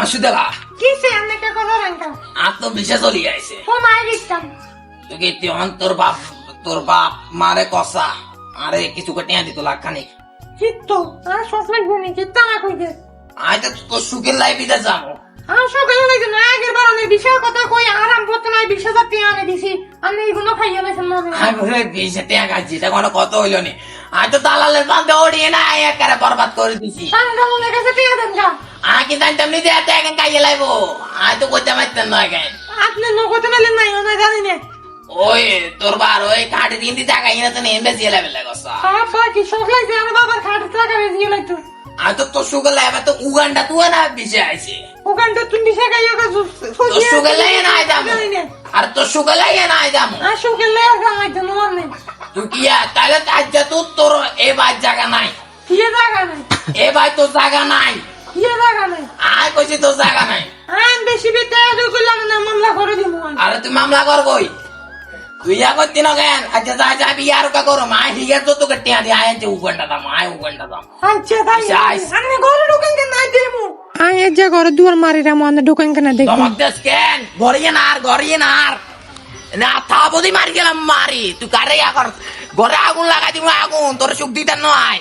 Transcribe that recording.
মাসুদেলা। কিসে আমি কে কথা রাঙ্কা আত্মবিশ্বাস চলি আইছে। ও মাই দিতাম তুই তিহন তোর বাপ? তোর বাপ মারে কষা আরে কিছু কেটে দিত লাখ খানিক চিত্ত আর সসমেট বনি চিত্ত না কইতে আই তো তোর সুখের লাইফিতে যাব। আর সকালে লাগে না আগের বার আমি বিশাল কথা কই আরাম করতে নাই বিশ হাজার টাকা আনে দিছি। আমি এগুলো খাইয়ে লাইছেন মনে আমি বলে বিশে টাকা খাচ্ছি এটা কোনো কত হইল নি। আমি তো দালালের বান্ধে ওড়িয়ে না একারে বরবাদ করে দিছি। তাঙ্গালের কাছে টাকা দেন গা। কি জানতাম নিজে এত এখন খাইয়ে লাইবো আমি তো করতে পারতাম না এখন আপনি নগদে মেলে নাই না জানি না। ওই তোর বার ওই কাঠে দিন টাকা কিনে তো নিয়ে বেশি লাইবে লাগসা বাবা কি শখ লাগছে? আমার বাবার খাটে টাকা বেশি লাগতো আমি তো তোর সুখের লাইফে তো উগান্ডা তুই না তুমি খাইয়া গেছো তোর সুখের লাগে না। আইতাম আর তোর সুখের লাগে না আইতাম আর নেই তুই কি আর? তাহলে আজ তো তোর এ বাই জায়গা নাই। কিয়ে জায়গা নেই? এ ভাই তোর জায়গা নাই। কিয়ে জায়গা নেই? আয় কইছি তোর জায়গা নাই। আইন বেশি করলাম না মামলা করে দিব আরে তুই মামলা কর কই? তুই ইয়া করতি না কেন আচ্ছা যা যা বিয়া আর কা করো। ঠিক আছে তোকে টিয়া দিয়ে আয় যে উগান্ডা দাম আয় উগান্ডা দাম। আচ্ছা তাই যাইস। আমি ঘরে ঢুকেন কেন? নাই দেমু। আই এ যে ঘরে দুয়ার মারি রামু ঢুকেন কেন দেখি। তোমাক দেশ কেন? না আর গড়িয়ে না আর। না থা বদি মারি গেলাম মারি। তুই কারে ইয়া কর ঘরে আগুন লাগাই দিব আগুন? তোর সুখ দিতে নয়